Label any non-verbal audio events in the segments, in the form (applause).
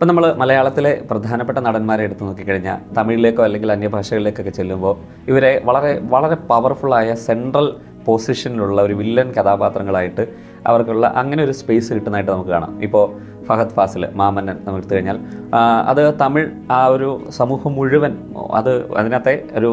ഇപ്പം നമ്മൾ മലയാളത്തിലെ പ്രധാനപ്പെട്ട നടന്മാരെ എടുത്തു നോക്കിക്കഴിഞ്ഞാൽ തമിഴിലേക്കോ അല്ലെങ്കിൽ അന്യഭാഷകളിലേക്കൊക്കെ ചെല്ലുമ്പോൾ ഇവരെ വളരെ വളരെ പവർഫുള്ളായ സെൻട്രൽ പൊസിഷനിലുള്ള ഒരു വില്ലൻ കഥാപാത്രങ്ങളായിട്ട് അവർക്കുള്ള അങ്ങനെ ഒരു സ്പേസ് കിട്ടുന്നതായിട്ട് നമുക്ക് കാണാം. ഇപ്പോൾ ഫഹദ് ഫാസിൽ മാമന്നൻ നമ്മൾ എടുത്തു കഴിഞ്ഞാൽ അത് തമിഴ് ആ ഒരു സമൂഹം മുഴുവൻ അത് അതിനകത്തെ ഒരു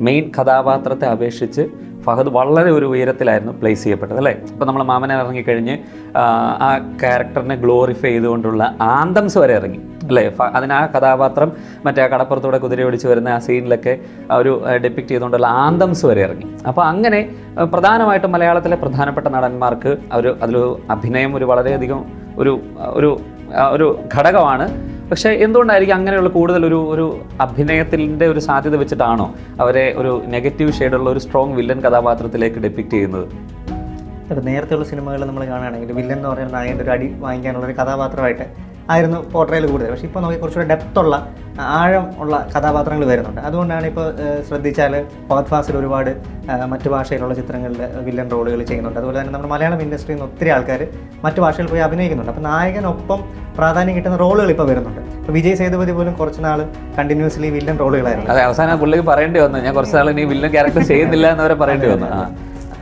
മെയിൻ കഥാപാത്രത്തെ അപേക്ഷിച്ച് ഫഹദ് വളരെ ഒരു ഉയരത്തിലായിരുന്നു പ്ലേസ് ചെയ്യപ്പെട്ടത് അല്ലേ? ഇപ്പം നമ്മൾ മാമനെ ഇറങ്ങിക്കഴിഞ്ഞ് ആ, ക്യാരക്ടറിനെ ഗ്ലോറിഫൈ ചെയ്തുകൊണ്ടുള്ള ആന്തംസ് വരെ ഇറങ്ങി അല്ലേ? അതിനാ ആ കഥാപാത്രം മറ്റേ ആ കടപ്പുറത്തൂടെ കുതിര ഓടിച്ച് വരുന്ന ആ സീനിലൊക്കെ ഒരു ഡെപ്പിക്റ്റ് ചെയ്തുകൊണ്ടുള്ള ആന്തംസ് വരെ ഇറങ്ങി. അപ്പോൾ അങ്ങനെ പ്രധാനമായിട്ടും മലയാളത്തിലെ പ്രധാനപ്പെട്ട നടന്മാർക്ക് ഒരു അതിൽ അഭിനയം ഒരു വളരെയധികം ഒരു ഒരു ഒരു ഘടകമാണ് പക്ഷേ എന്തുകൊണ്ടായിരിക്കും അങ്ങനെയുള്ള കൂടുതൽ ഒരു ഒരു അഭിനയത്തിന്റെ ഒരു സാധ്യത വെച്ചിട്ടാണോ അവരെ ഒരു നെഗറ്റീവ് ഷെയ്ഡുള്ള ഒരു സ്ട്രോങ് വില്ലൻ കഥാപാത്രത്തിലേക്ക് ഡെപ്പിക്റ്റ് ചെയ്യുന്നത്? നേരത്തെയുള്ള സിനിമകൾ നമ്മൾ കാണുകയാണെങ്കിൽ വില്ലൻ എന്ന് പറയുന്ന നായകന്റെ ഒരു അടി വാങ്ങിക്കാനുള്ള ഒരു കഥാപാത്രമായിട്ട് ആയിരുന്നു പോർട്രയിൽ കൂടുതൽ. പക്ഷേ ഇപ്പോൾ നമുക്ക് കുറച്ചുകൂടെ ഡെപ്തുള്ള ആഴം ഉള്ള കഥാപാത്രങ്ങൾ വരുന്നുണ്ട്. അതുകൊണ്ടാണ് ഇപ്പോൾ ശ്രദ്ധിച്ചാൽ ഫഹദ് ഒരുപാട് മറ്റു ഭാഷയിലുള്ള ചിത്രങ്ങളിൽ വില്ലൻ റോളുകൾ ചെയ്യുന്നുണ്ട്. അതുപോലെ തന്നെ നമ്മുടെ മലയാളം ഇൻഡസ്ട്രിയിൽ നിന്ന് ഒത്തിരി ആൾക്കാർ മറ്റു ഭാഷയിൽ പോയി അഭിനയിക്കുന്നുണ്ട്. അപ്പോൾ നായകനൊപ്പം പ്രാധാന്യം കിട്ടുന്ന റോളുകൾ ഇപ്പോൾ വരുന്നുണ്ട്. ഇപ്പോൾ വിജയ് സേതുപതി പോലും കുറച്ച് നാൾ കണ്ടിന്യൂസ്ലി വില്ലൻ റോളുകളായിരുന്നു. അതെ അവസാനം പുള്ളിക്ക് പറയേണ്ടി വന്നു. ഞാൻ കുറച്ച് നാൾ ഇനി വില്ലൻ ക്യാരക്ടർ ചെയ്യുന്നില്ല എന്നവരെ പറയേണ്ടി വന്നു.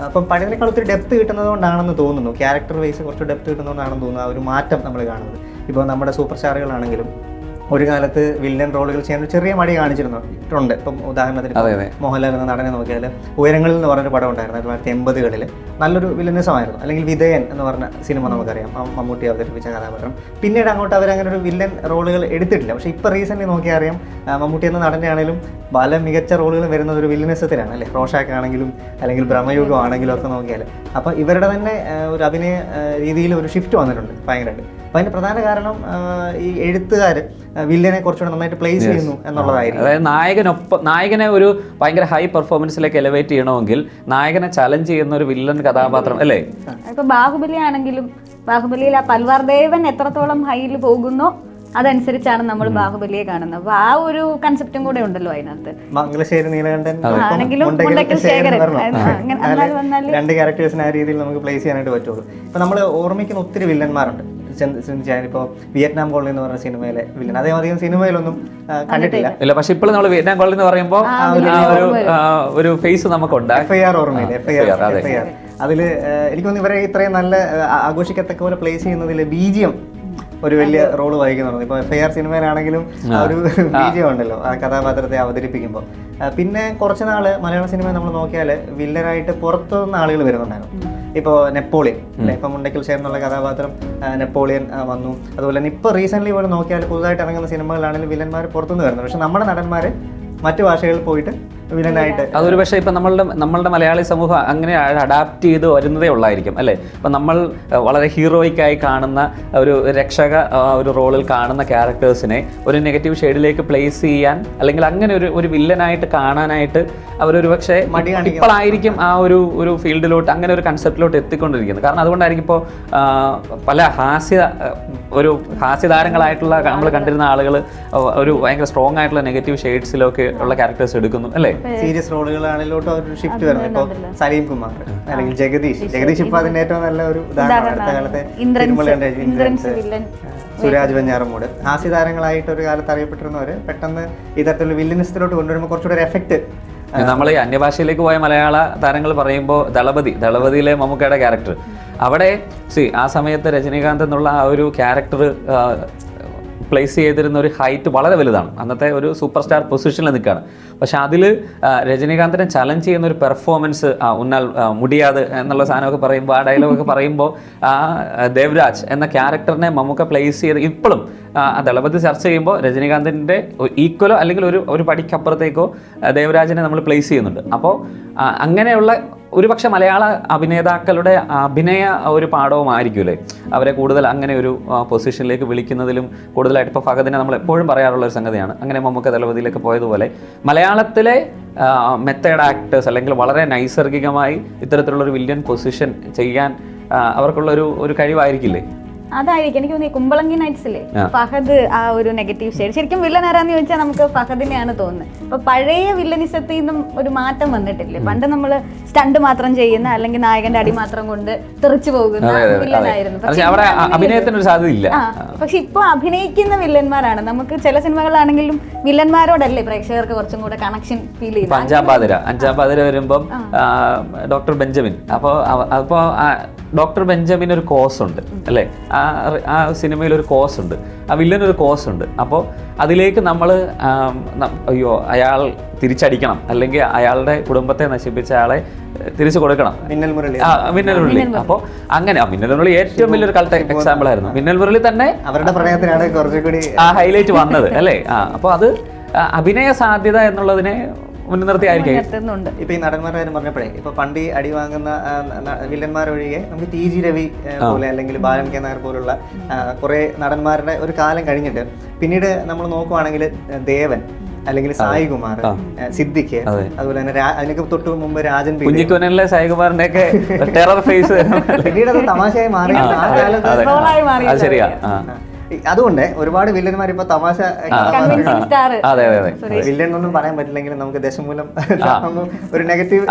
അപ്പം പഴയതിനേക്കാൾ ഒത്തിരി ഡെപ്ത് കിട്ടുന്നത് കൊണ്ടാണെന്ന് തോന്നുന്നു. ക്യാരക്ടർ വൈസ് കുറച്ച് ഡെപ്ത് കിട്ടുന്നതുകൊണ്ടാണെന്ന് തോന്നുന്നു ആ ഒരു മാറ്റം നമ്മൾ കാണുന്നത്. ഇപ്പോൾ നമ്മുടെ സൂപ്പർ സ്റ്റാറുകളാണെങ്കിലും ഒരു കാലത്ത് വില്ലൻ റോളുകൾ ചെയ്യാൻ ചെറിയ മടി കാണിച്ചിരുന്നുണ്ട് ഇപ്പം ഉദാഹരണത്തിന് മോഹൻലാൽ എന്ന നടനെ നോക്കിയാൽ ഉയരങ്ങളിൽ എന്ന് പറഞ്ഞൊരു പടം ഉണ്ടായിരുന്നു. തൊള്ളായിരത്തി എൺപതുകളിൽ നല്ലൊരു വില്ലനിസമായിരുന്നു. അല്ലെങ്കിൽ വിധേയൻ എന്ന് പറഞ്ഞ സിനിമ നമുക്കറിയാം. മമ്മൂട്ടി അവതരിപ്പിച്ച കഥാപാത്രം. പിന്നീട് അങ്ങോട്ട് അവരങ്ങനെ ഒരു വില്ലൻ റോളുകൾ എടുത്തിട്ടില്ല. പക്ഷേ ഇപ്പോൾ റീസെന്റ് നോക്കിയാൽ അറിയാം മമ്മൂട്ടി എന്ന നടന്റെ ആണെങ്കിലും പല മികച്ച റോളുകൾ വരുന്ന ഒരു വില്ലനിസത്തിലാണ്. അല്ലേ? റോഷാക്ക് ആണെങ്കിലും അല്ലെങ്കിൽ ബ്രഹ്മയോഗം ആണെങ്കിലും ഒക്കെ നോക്കിയാൽ അപ്പോൾ ഇവരുടെ തന്നെ ഒരു അഭിനയ രീതിയിൽ ഒരു ഷിഫ്റ്റ് വന്നിട്ടുണ്ട് ഭയങ്കരമായിട്ട്. അപ്പോൾ അതിന്റെ പ്രധാന കാരണം ഈ എഴുത്തുകാർ വില്ലനെ കുറച്ചുകൂടെ നന്നായിട്ട് പ്ലേസ് ചെയ്യുന്നു എന്നുള്ളതായിരിക്കും. അതായത് നായകനൊപ്പം നായകനെ ഒരു ഭയങ്കര ഹൈ പെർഫോമൻസിലേക്ക് എലവേറ്റ് ചെയ്യണമെങ്കിൽ നായകനെ ചലഞ്ച് ചെയ്യുന്ന ഒരു വില്ലൻ കഥാപാത്രം അല്ലേ? ഇപ്പൊ ബാഹുബലി ആണെങ്കിലും ബാഹുബലിയിൽ ആ പൽവാർ ദേവൻ എത്രത്തോളം ഹൈയിൽ പോകുന്നോ അതനുസരിച്ചാണ് നമ്മൾ ബാഹുബലിയെ കാണുന്നത്. അപ്പൊ ആ ഒരു കൺസെപ്റ്റും കൂടെ ഉണ്ടല്ലോ അതിനകത്ത്. മംഗലശ്ശേരി നീലകണ്ഠൻ ആണെങ്കിലും രണ്ട് ക്യാരക്ടേഴ്സിന് ആ രീതിയിൽ നമുക്ക് പ്ലേസ് ചെയ്യാനായിട്ട് പറ്റുള്ളൂ. ഇപ്പൊ നമ്മൾ ഓർമ്മിക്കുന്ന ഒത്തിരി വില്ലന്മാരുണ്ട്. ഇപ്പോൾ വിയറ്റ്നാം കോളനി എന്ന് പറഞ്ഞ സിനിമയിലെ വില്ലൻ അതേ അധികം സിനിമയിലൊന്നും കണ്ടിട്ടില്ല. ഇല്ല പക്ഷെ ഇപ്പോൾ നമ്മൾ വിയറ്റ്നാം കോളനി എന്ന് പറയുമ്പോൾ ഒരു ഒരു ഫേസ് നമുക്കുണ്ട്. എഫ് ഐ ആർ ഓർമ്മയില്ല? F I R F I R അതിൽ എനിക്ക് തോന്നുന്നു ഇവരെ ഇത്രയും നല്ല ആഘോഷിക്കത്തക്ക പോലെ പ്ലേസ് ചെയ്യുന്നതിൽ ബീജിയം ഒരു വലിയ റോൾ വഹിക്കുന്നുണ്ട് ഇപ്പോൾ എഫ് ഐ ആർ സിനിമയിലാണെങ്കിലും ആ. ഒരു ബീജിയം ഉണ്ടല്ലോ ആ കഥാപാത്രത്തെ അവതരിപ്പിക്കുമ്പോൾ പിന്നെ കുറച്ച് നാൾ മലയാള സിനിമ നമ്മൾ നോക്കിയാൽ വില്ലനായിട്ട് പുറത്തുനിന്ന് ആളുകൾ വരുന്നുണ്ടായിരുന്നു. ഇപ്പോൾ നെപ്പോളിയൻ അല്ലെ? ഇപ്പം മുണ്ടയ്ക്കൽ ചേർന്നുള്ള എന്നുള്ള കഥാപാത്രം നെപ്പോളിയൻ വന്നു. അതുപോലെ തന്നെ ഇപ്പോൾ റീസെന്റ് പോലും നോക്കിയാൽ പുതുതായിട്ട് ഇറങ്ങുന്ന സിനിമകളാണെങ്കിലും വില്ലന്മാർ പുറത്തുനിന്ന് വരുന്നത് പക്ഷെ നമ്മുടെ നടന്മാർ മറ്റു ഭാഷകളിൽ പോയിട്ട് വില്ലനായിട്ട്. അതൊരു പക്ഷേ ഇപ്പം നമ്മളുടെ നമ്മളുടെ മലയാളി സമൂഹം അങ്ങനെ അഡാപ്റ്റ് ചെയ്ത് വരുന്നതേ ഉള്ളായിരിക്കും അല്ലേ? ഇപ്പം നമ്മൾ വളരെ ഹീറോയിക്കായി കാണുന്ന ഒരു രക്ഷക ഒരു റോളിൽ കാണുന്ന ക്യാരക്ടേഴ്സിനെ ഒരു നെഗറ്റീവ് ഷെയ്ഡിലേക്ക് പ്ലേസ് ചെയ്യാൻ അല്ലെങ്കിൽ അങ്ങനെ ഒരു ഒരു വില്ലനായിട്ട് കാണാനായിട്ട് അവരൊരു പക്ഷേ ഇപ്പോഴായിരിക്കും ആ ഒരു ഒരു ഫീൽഡിലോട്ട് അങ്ങനെ ഒരു കൺസെപ്റ്റിലോട്ട് എത്തിക്കൊണ്ടിരിക്കുന്നത്. കാരണം അതുകൊണ്ടായിരിക്കും ഇപ്പോൾ പല ഹാസ്യ ഒരു ഹാസ്യതാരങ്ങളായിട്ടുള്ള നമ്മൾ കണ്ടിരുന്ന ആളുകൾ ഒരു ഭയങ്കര സ്ട്രോങ് ആയിട്ടുള്ള നെഗറ്റീവ് ഷെയ്ഡ്സിലൊക്കെ ഉള്ള ക്യാരക്ടേഴ്സ് എടുക്കുന്നു അല്ലേ? സീരിയസ് റോളുകളാണെങ്കിലോട്ട് ഒരു ഷിഫ്റ്റ് വരുന്നത് ഇപ്പോൾ സലീം കുമാർ അല്ലെങ്കിൽ ജഗദീഷ്. ജഗദീഷ്. ഇപ്പൊ അതിന്റെ ഏറ്റവും നല്ല ഒരു ഉദാഹരണമാണ് അടുത്ത കാലത്തെ ഇന്ദ്രൻസ് സിനിമകളുടെ ഇന്ദ്രൻസ് ഇന്ദ്രൻസ് വില്ലൻ. സുരാജ് വെഞ്ഞാറമൂട് ഹാസ്യതാരങ്ങളായിട്ട് ഒരു കാലത്ത് അറിയപ്പെട്ടിരുന്നവര് പെട്ടെന്ന് ഇത്തരത്തിലുള്ള വില്ലനിസത്തിലോട്ട് കൊണ്ടുവരുമ്പോൾ കുറച്ചുകൂടെ ഒരു എഫക്റ്റ് നമ്മൾ ഈ അന്യഭാഷയിലേക്ക് പോയ മലയാള താരങ്ങൾ പറയുമ്പോൾ ദളപതി ദളപതിയിലെ മമ്മൂക്കയുടെ ക്യാരക്ടർ. അവിടെ സി ആ സമയത്ത് രജനീകാന്ത് എന്നുള്ള ആ ഒരു ക്യാരക്ടർ പ്ലേസ് ചെയ്തിരുന്ന ഒരു ഹൈറ്റ് വളരെ വലുതാണ്. അന്നത്തെ ഒരു സൂപ്പർ സ്റ്റാർ പൊസിഷനിൽ നിൽക്കുകയാണ്. പക്ഷെ അതിൽ രജനീകാന്തിനെ ചലഞ്ച് ചെയ്യുന്ന ഒരു പെർഫോമൻസ് ഉന്നാൽ ആ, മുടിയാത് എന്നുള്ള സാധനമൊക്കെ പറയുമ്പോൾ ആ ഡയലോഗൊക്കെ പറയുമ്പോൾ ആ ദേവരാജ് എന്ന ക്യാരക്ടറിനെ മമ്മൂക്ക പ്ലേസ് ചെയ്ത് ഇപ്പോഴും ദളപതി ചർച്ച ചെയ്യുമ്പോൾ രജനീകാന്തിന്റെ ഈക്വലോ അല്ലെങ്കിൽ ഒരു ഒരു പടിക്കപ്പുറത്തേക്കോ ദേവരാജനെ നമ്മൾ പ്ലേസ് ചെയ്യുന്നുണ്ട്. അപ്പോൾ അങ്ങനെയുള്ള ഒരുപക്ഷെ മലയാള അഭിനേതാക്കളുടെ അഭിനയ ഒരു പാഠവുമായിരിക്കുമല്ലേ അവരെ കൂടുതൽ അങ്ങനെ ഒരു പൊസിഷനിലേക്ക് വിളിക്കുന്നതിലും കൂടുതലായിട്ട് ഇപ്പോൾ ഫഹദിനെ നമ്മൾ എപ്പോഴും പറയാറുള്ള ഒരു സംഗതിയാണ്. അങ്ങനെ മമ്മൂക്ക ദളപതിയിലേക്ക് പോയതുപോലെ മലയാളത്തിലെ മെത്തേഡ് ആക്ടേഴ്സ് അല്ലെങ്കിൽ വളരെ നൈസർഗികമായി ഇത്തരത്തിലുള്ള ഒരു വില്യൻ പൊസിഷൻ ചെയ്യാൻ അവർക്കുള്ള ഒരു ഒരു കഴിവായിരിക്കില്ലേ? അതായിരിക്കും. എനിക്ക് തോന്നി കുമ്പളങ്ങി നൈറ്റ്സ് ഇല്ലേ ഫഹദ് ആ ഒരു നെഗറ്റീവ് ഷെയ്ഡ് ശരിക്കും വില്ലൻ ആരാന്ന് ചോദിച്ചാൽ നമുക്ക് ഫഹദിനെയാണ് തോന്നുന്നത്. അപ്പൊ പഴയ വില്ലനിസത്തിൽ നിന്നും ഒരു മാറ്റം വന്നിട്ടില്ലേ? പണ്ട് നമ്മൾ സ്റ്റണ്ട് മാത്രം ചെയ്യുന്ന അല്ലെങ്കിൽ നായകന്റെ അടി മാത്രം കൊണ്ട് തെറിച്ചു പോകുന്ന വില്ലനായിരുന്നു പക്ഷെ ഇപ്പൊ അഭിനയിക്കുന്ന വില്ലന്മാരാണ് നമുക്ക് ചില സിനിമകളാണെങ്കിലും വില്ലന്മാരോടല്ലേ പ്രേക്ഷകർക്ക് കുറച്ചും കൂടെ കണക്ഷൻ ഫീൽ ചെയ്യുന്നത്? അഞ്ചാം പാതിര. അഞ്ചാം പാതിര വരുമ്പം ഡോക്ടർ ബെഞ്ചമിൻ. അപ്പോൾ അപ്പോൾ ഡോക്ടർ ബെഞ്ചമിൻ ഒരു കോഴ്സ് ഉണ്ട് അല്ലേ? ആ ആ സിനിമയിൽ ഒരു കോസ് ഉണ്ട്. ആ വില്ലനൊരു ഒരു കോസ് ഉണ്ട്. അപ്പോൾ അതിലേക്ക് നമ്മൾ അയ്യോ അയാൾ തിരിച്ചടിക്കണം. അല്ലെങ്കിൽ അയാളുടെ കുടുംബത്തെ നശിപ്പിച്ച ആളെ തിരിച്ചു കൊടുക്കണം. മിന്നൽ മുരളി. ആ മിന്നൽ മുരളി. അപ്പോൾ അങ്ങനെ ആ മിന്നൽ മുരളി ഏറ്റവും വലിയൊരു കളക്ട് എക്സാമ്പിൾ ആയിരുന്നു. മിന്നൽ മുരളി തന്നെ അവരുടെ പ്രണയത്തിനാണ് കുറച്ചുകൂടി ആ ഹൈലൈറ്റ് വന്നത് അല്ലേ? ആ അപ്പോൾ അത് അഭിനയ സാധ്യത എന്നുള്ളതിനെ മുൻനിർത്തിയായിരിക്കും. എത്തുന്നുണ്ട് ഇപ്പൊ ഈ നടന്മാരുടെ കാര്യം പറഞ്ഞപ്പോഴേ ഇപ്പൊ പണ്ട് ഈ അടി വാങ്ങുന്ന വില്ലന്മാർ ഒഴികെ നമുക്ക് ടി ജി രവി പോലെ അല്ലെങ്കിൽ ബാലൻ കെ നായർ പോലുള്ള കുറെ നടന്മാരുടെ ഒരു കാലം കഴിഞ്ഞിട്ട് പിന്നീട് നമ്മൾ നോക്കുവാണെങ്കിൽ ദേവൻ അല്ലെങ്കിൽ സായി കുമാർ സിദ്ദിഖ് അതുപോലെ തന്നെ അതിനൊക്കെ തൊട്ട് മുമ്പ് രാജൻ പി കുഞ്ഞിക്കുനലിലെ സായികുമാറിന്റെ ഒക്കെ ടെറർ ഫേസ് പിന്നീട് അത് തമാശയായി മാറി. ആ കാലത്ത് അതെ. മാറി അത് ശരിയാ. അതുകൊണ്ട് ഒരുപാട് വില്ലന്മാർ ഇപ്പൊ തമാശ കൺവിൻസിംഗ് സ്റ്റാർ അതെ അതെ വില്ലൻ ഒന്നും പറയാൻ പറ്റില്ലെങ്കിലും നമുക്ക് ദശമൂലം ഒരു നെഗറ്റീവ്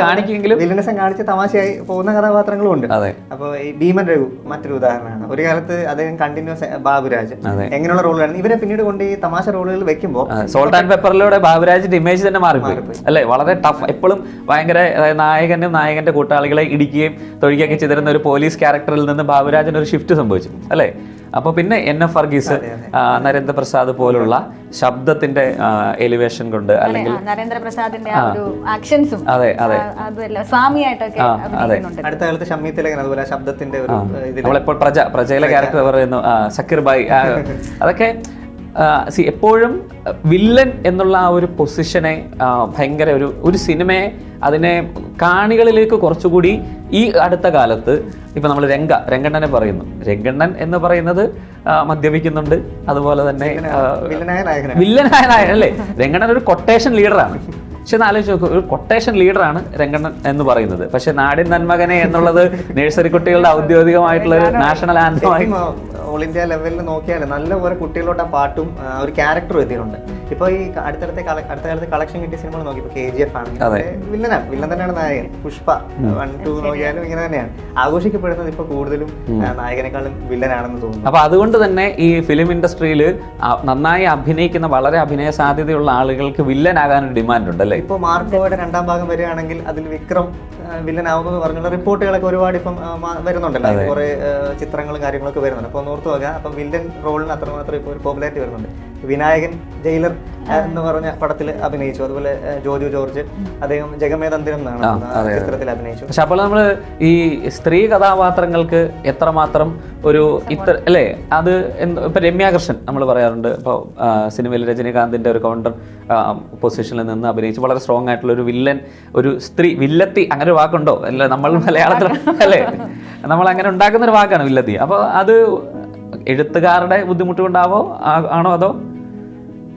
കാണിക്കുമെങ്കിലും- വില്ലനസം കാണിച്ച് തമാശയായി പോകുന്ന കഥാപാത്രങ്ങളും ഉണ്ട്. അപ്പൊ അപ്പോൾ ഈ ഭീമൻ രഘു മറ്റൊരു ഉദാഹരണമാണ്. ഒരു കാലത്ത് അദ്ദേഹം കണ്ടിന്യൂസ് ബാബുരാജ്. എങ്ങനെയുള്ള റോളുകളാണ് ഇവരെ പിന്നീട് കൊണ്ട് ഈ തമാശ റോളുകൾ വെക്കുമ്പോൾ സോൾട്ട് ആൻഡ് പെപ്പറിലൂടെ ബാബുരാജിന്റെ ഇമേജ് തന്നെ മാറിപ്പോയി. അല്ലെ? വളരെ ടഫ് എപ്പോഴും ഭയങ്കര നായകനും നായകന്റെ കൂട്ടാളികളെ ഇടിക്കുകയും തൊഴിക്കുകയൊക്കെ ചെയ്തിരുന്ന ഒരു പോലീസ് ക്യാരക്ടറിൽ നിന്ന് ബാബുരാജിന് ഒരു ഷിഫ്റ്റ് സംഭവിച്ചു. അല്ലേ? അപ്പൊ പിന്നെ എൻ എഫ് വർഗീസ് നരേന്ദ്രപ്രസാദ് പോലുള്ള ശബ്ദത്തിന്റെ എലിവേഷൻ കൊണ്ട് അല്ലെങ്കിൽ നരേന്ദ്രപ്രസാദിന്റെ ഒരു ആക്ഷൻസും അതെ അതെ. സ്വാമിയായിട്ടൊക്കെ അടുത്ത കാലത്ത് ഷമ്മി തിലകൻ അതുപോലെ ആ. ശബ്ദത്തിന്റെ നമ്മളിപ്പോൾ പ്രജ പ്രജയിലെ ക്യാരക്ടർ പറയുന്നു സക്കീർ ബായ് (laughs) അതൊക്കെ സി എപ്പോഴും വില്ലൻ എന്നുള്ള ആ ഒരു പൊസിഷനെ ഭയങ്കര ഒരു ഒരു സിനിമയെ അതിനെ കാണികളിലേക്ക് കുറച്ചുകൂടി ഈ അടുത്ത കാലത്ത് ഇപ്പം നമ്മൾ രംഗ രംഗണ്ണനെ പറയുന്നു. രംഗണ്ണൻ എന്ന് പറയുന്നത് മദ്യപിക്കുന്നുണ്ട്. അതുപോലെ തന്നെ വില്ലനായ നായകൻ അല്ലേ? രംഗണ്ണൻ ഒരു കൊട്ടേഷൻ ലീഡറാണ് പക്ഷെ ആലോചിച്ച് നോക്കൂ ഒരു കൊട്ടേഷൻ ലീഡറാണ് രംഗണ്ണൻ എന്ന് പറയുന്നത്. പക്ഷെ നാടിൻ നന്മകനെ എന്നുള്ളത് (laughs) നഴ്സറി കുട്ടികളുടെ ഔദ്യോഗികമായിട്ടുള്ള ഒരു നാഷണൽ ആന്തമായി ഓൾ ഇന്ത്യ ലെവലിൽ നോക്കിയാൽ നല്ലപോലെ കുട്ടികളോട്ട് ആ പാട്ടും ഒരു ക്യാരക്ടറും എത്തിയിട്ടുണ്ട്. ഇപ്പൊ ഈ അടുത്തടുത്ത അടുത്ത കാലത്ത് കളക്ഷൻ കിട്ടിയ സിനിമകൾ നോക്കി ഇപ്പൊ കെ ജി എഫ് ആണെങ്കിൽ വില്ലനാണ് വില്ലൻ തന്നെയാണ് നായകൻ. പുഷ്പ വൺ ടു നോക്കിയാലും ഇങ്ങനെ തന്നെയാണ്. ആഘോഷിക്കപ്പെടുന്നത് ഇപ്പൊ കൂടുതലും നായകനേക്കാളും വില്ലനാണെന്ന് തോന്നുന്നു. അപ്പൊ അതുകൊണ്ട് തന്നെ ഈ ഫിലിം ഇൻഡസ്ട്രിയിൽ നന്നായി അഭിനയിക്കുന്ന വളരെ അഭിനയ സാധ്യതയുള്ള ആളുകൾക്ക് വില്ലനാകാൻ ഒരു ഡിമാൻഡ് ഉണ്ട് അല്ലേ ഇപ്പൊ മാർക്കോയുടെ രണ്ടാം ഭാഗം വരികയാണെങ്കിൽ അതിൽ വിക്രം വില്ലനാവുമെന്ന് പറഞ്ഞുള്ള റിപ്പോർട്ടുകളൊക്കെ ഒരുപാട് ഇപ്പം വരുന്നുണ്ടല്ലോ. കുറെ ചിത്രങ്ങളും കാര്യങ്ങളൊക്കെ വരുന്നുണ്ട്. അപ്പൊ ഒന്ന് ഓർത്ത് നോക്കുക അപ്പൊ വില്ലൻ റോളിന് അത്രമാത്രം ഇപ്പോൾ ഒരു പോപ്പുലാരിറ്റി വരുന്നുണ്ട്. വിനായകൻ ജയിലർ എന്ന് പറഞ്ഞ പടത്തിൽ അഭിനയിച്ചു. അതുപോലെ ജോജു ജോർജ് അദ്ദേഹം ജഗമേതന്തിരം എന്നാണ് ചിത്രത്തിൽ അഭിനയിച്ചു. പക്ഷെ അപ്പോൾ നമ്മൾ ഈ സ്ത്രീ കഥാപാത്രങ്ങൾക്ക് എത്രമാത്രം ഒരു ഇത്ര അല്ലേ? അത് എന്ത് ഇപ്പൊ രമ്യാകൃഷ്ണൻ നമ്മൾ പറയാറുണ്ട്. ഇപ്പോൾ സിനിമയിൽ രജനീകാന്തിന്റെ ഒരു കൗണ്ടർ പൊസിഷനിൽ നിന്ന് അഭിനയിച്ച് വളരെ സ്ട്രോങ് ആയിട്ടുള്ള ഒരു വില്ലൻ ഒരു സ്ത്രീ വില്ലത്തി അങ്ങനെ ഒരു വാക്കുണ്ടോ? അല്ല നമ്മൾ മലയാളത്തിൽ അല്ലേ? നമ്മൾ അങ്ങനെ ഉണ്ടാക്കുന്ന ഒരു വാക്കാണ് വില്ലത്തി. അപ്പോൾ അത് എഴുത്തുകാരുടെ ബുദ്ധിമുട്ട് കൊണ്ടാവോ ആണോ അതോ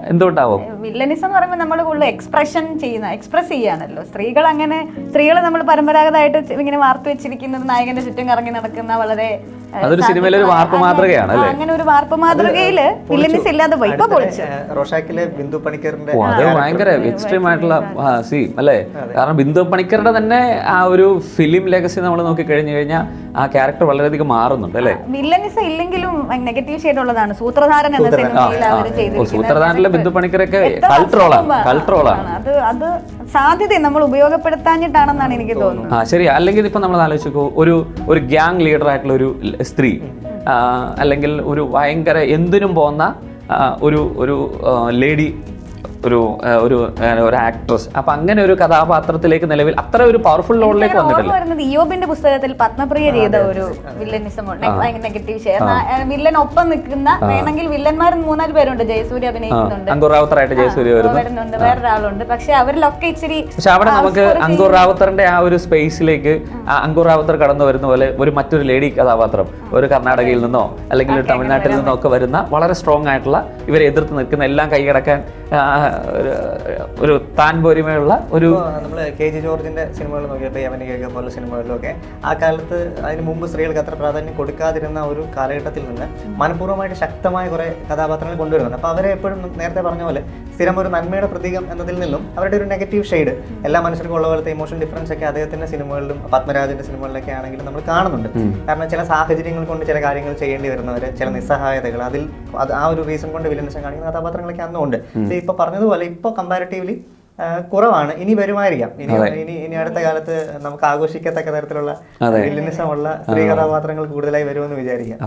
എന്തുകൊണ്ടാവോ? വില്ലനിസം എന്ന് പറയുമ്പോൾ നമ്മൾ കൂടുതൽ എക്സ്പ്രഷൻ ചെയ്യുന്ന എക്സ്പ്രസ് ചെയ്യാണല്ലോ സ്ത്രീകൾ അങ്ങനെ സ്ത്രീകൾ നമ്മൾ പരമ്പരാഗതമായിട്ട് ഇങ്ങനെ വാർത്ത വെച്ചിരിക്കുന്നത് നായകന്റെ ചുറ്റും കറങ്ങി നടക്കുന്ന വളരെ അതൊരു സിനിമയിലെ ഒരു വാർപ്പ് മാതൃകയാണ് അല്ലേ? അങ്ങനെ ഒരു വാർപ്പ് മാതൃകയിൽ വില്ലനിസ് ഇല്ലാതെ പോയി ഇപ്പൊ പൊളിച്ചു. റോഷാക്കിലെ ബിന്ദു പണിക്കറിന്റെ അത് ഭയങ്കര എക്സ്ട്രീം ആയിട്ടുള്ള സീൻ അല്ലേ? കാരണം ബിന്ദു പണിക്കറുടെ തന്നെ ആ ഒരു ഫിലിം ലെഗസി നമ്മൾ നോക്കി കഴിഞ്ഞു കഴിഞ്ഞാൽ ആ ക്യാരക്ടർ വളരെയധികം മാറുന്നുണ്ട് അല്ലേ? വില്ലനിസ ഇല്ലെങ്കിലും നെഗറ്റീവ് ഷെയ്ഡ് ഉള്ളതാണ് സൂത്രധാരൻ എന്ന സിനിമയിൽ സൂത്രധാരനിലെ ബിന്ദു പണിക്കരൊക്കെ കൾട്രോളാണ് കൾട്രോളാണ് അത് അത് സാധ്യത നമ്മൾ ഉപയോഗപ്പെടുത്താഞ്ഞിട്ടാണെന്നാണ് എനിക്ക് തോന്നുന്നത്. ആ ശരി അല്ലെങ്കിൽ ഇപ്പൊ നമ്മൾ ആലോചിച്ചു ഒരു ഒരു ഗ്യാങ് ലീഡർ ആയിട്ടുള്ള ഒരു സ്ത്രീ അല്ലെങ്കിൽ ഒരു ഭയങ്കര എന്തിനും പോകുന്ന ഒരു ഒരു ലേഡി ഒരു ഒരു ഒരു ആക്ട്രസ് അപ്പൊ അങ്ങനെ ഒരു കഥാപാത്രത്തിലേക്ക് നിലവിൽ അത്ര ഒരു പവർഫുൾ റോളിലേക്ക് വന്നിട്ടില്ല. ഇയോബിന്റെ പുസ്തകത്തിൽ പത്മപ്രിയ ചെയ്ത ഒരു വില്ലനിസം നെഗറ്റീവ് വില്ലൻ ഒപ്പം നിൽക്കുന്ന വേണമെങ്കിൽ വില്ലന്മാർ മൂന്നാൽ പേരുണ്ട്. ജയസൂര്യ അഭിനയിക്കുന്നുണ്ട്. അങ്കുർ റാവുത്തറായിട്ട് ജയസൂര്യ വരുന്നു. വരുന്നുണ്ട്. വേറൊരാളുണ്ട്. പക്ഷെ അവരിലൊക്കെ ഇച്ചിരി പക്ഷെ അവിടെ നമുക്ക് അങ്കുർ റാവുത്തറിന്റെ ആ ഒരു സ്പേസിലേക്ക് അങ്കുർ റാവുത്തർ കടന്നു വരുന്ന പോലെ ഒരു മറ്റൊരു ലേഡി കഥാപാത്രം. ഒരു കർണാടകയിൽ നിന്നോ അല്ലെങ്കിൽ തമിഴ്നാട്ടിൽ നിന്നോ ഒക്കെ വരുന്ന വളരെ സ്ട്രോങ് ആയിട്ടുള്ള ഇവരെ എതിർത്ത് നിൽക്കുന്ന എല്ലാം കൈയടക്കാൻ ഒരു- ഒരു താൻ പോരിമയുള്ള ഒരു നമ്മൾ കെ ജി ജോർജിന്റെ സിനിമകൾ നോക്കിയപ്പോൾ കേൾക്കുക പോലുള്ള സിനിമകളിലൊക്കെ ആ കാലത്ത് അതിന് മുമ്പ് സ്ത്രീകൾക്ക് അത്ര പ്രാധാന്യം കൊടുക്കാതിരുന്ന ഒരു കാലഘട്ടത്തിൽ നിന്ന് മനഃപൂർവമായിട്ട് ശക്തമായ കുറെ കഥാപാത്രങ്ങൾ കൊണ്ടുവരുന്നുണ്ട്. അപ്പോൾ അവരെ എപ്പോഴും നേരത്തെ പറഞ്ഞ പോലെ സ്ഥിരം ഒരു നന്മയുടെ പ്രതീകം എന്നതിൽ നിന്നും അവരുടെ ഒരു നെഗറ്റീവ് ഷെയ്ഡ് എല്ലാ മനുഷ്യർക്കും ഉള്ള പോലത്തെ ഇമോഷൻ ഡിഫറൻസ് ഒക്കെ അദ്ദേഹത്തിന്റെ സിനിമകളിലും പത്മരാജന്റെ സിനിമകളിലൊക്കെ ആണെങ്കിലും നമ്മൾ കാണുന്നുണ്ട്. കാരണം ചില സാഹചര്യങ്ങൾ കൊണ്ട് ചില കാര്യങ്ങൾ ചെയ്യേണ്ടി വരുന്നവർ ചില നിസ്സഹായതകൾ അതിൽ ആ ഒരു റീസൺ കൊണ്ട് വില്ലനിസം കാണിക്കുന്ന കഥാപാത്രങ്ങളൊക്കെ അന്നും ഉണ്ട് ഇപ്പൊ പറഞ്ഞതുപോലെ ഇപ്പൊ കമ്പാരിറ്റീവ്ലി കുറവാണ്. ഇനി വരുമായിരിക്കാം. ഇനി ഇനി ഇനി അടുത്ത കാലത്ത് നമുക്ക് ആഘോഷിക്കത്തക്ക തരത്തിലുള്ള വില്ലനിസമുള്ള സ്ത്രീ കഥാപാത്രങ്ങൾ കൂടുതലായി വരുമെന്ന് വിചാരിക്കാം.